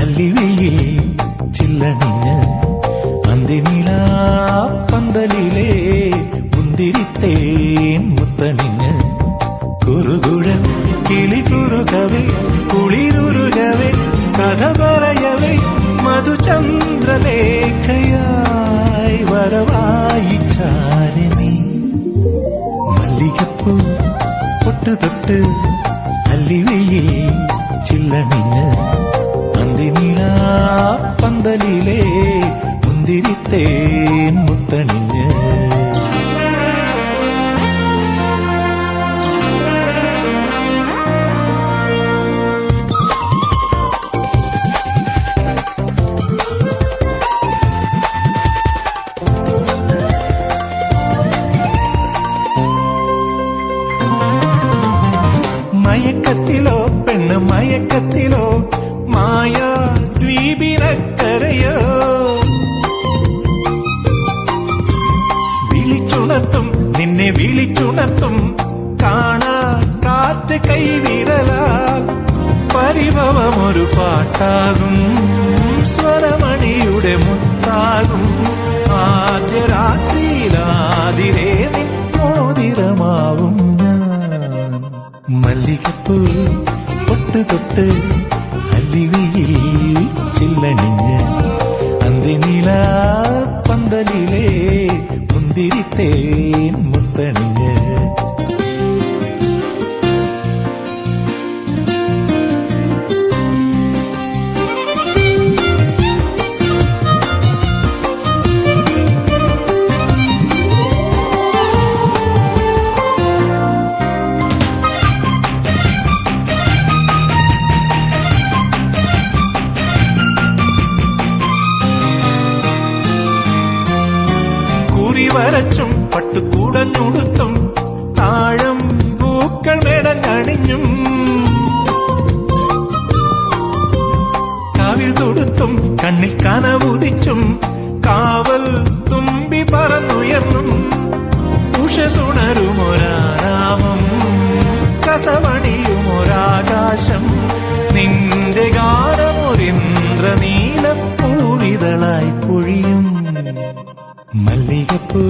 അല്ലിവയിൽ ചില്ലണിഞ്ഞ് അന്തിനില പന്തലിലെ മുന്തിരിത്തേൻ മുത്തണിഞ്ഞ് കുറുകുഴൽ കിളി കുറുകവേ കുളിരുരുകവേ കഥ പറയവേ മധുചന്ദ്രലേഖയായി മുത്തണിഞ്ഞ്. മയക്കത്തിലോ പെണ്ണ് മയക്കത്തിലോ മായ കൈവിരലാൽ പരിഭവമൊരു പാട്ടാകും. സ്വരമണിയുടെ മുത്താകും. ആദ്യ രാത്രിയിലാതിരേ നിന്നോതിരമാവും ഞാൻ. മല്ലികപ്പൂ തൊട്ട് തൊട്ട് അല്ലിവിയിൽ ചില്ലണിഞ്ഞ് അന്തിനില പന്തലിലെ മുന്തിരിത്തേൻ മുത്തണിഞ്ഞ് വരച്ചും പട്ടുകൂടഞ്ഞുടുത്തും താഴം പൂക്കൾ മേടഞ്ഞണിഞ്ഞും കാവിൽ തൊടുത്തും കണ്ണിൽ കനവുദിച്ചും കാവൽ തുമ്പി പറന്നുയർന്നും. ഉഷസുണരുമൊരാരാമം കസവണിയുമൊരാകാശം. നിന്റെ ഗാനമൊരിന്ദ്രനീലപ്പൂവിതളായി പൊഴിയും. മല്ലികപ്പൂ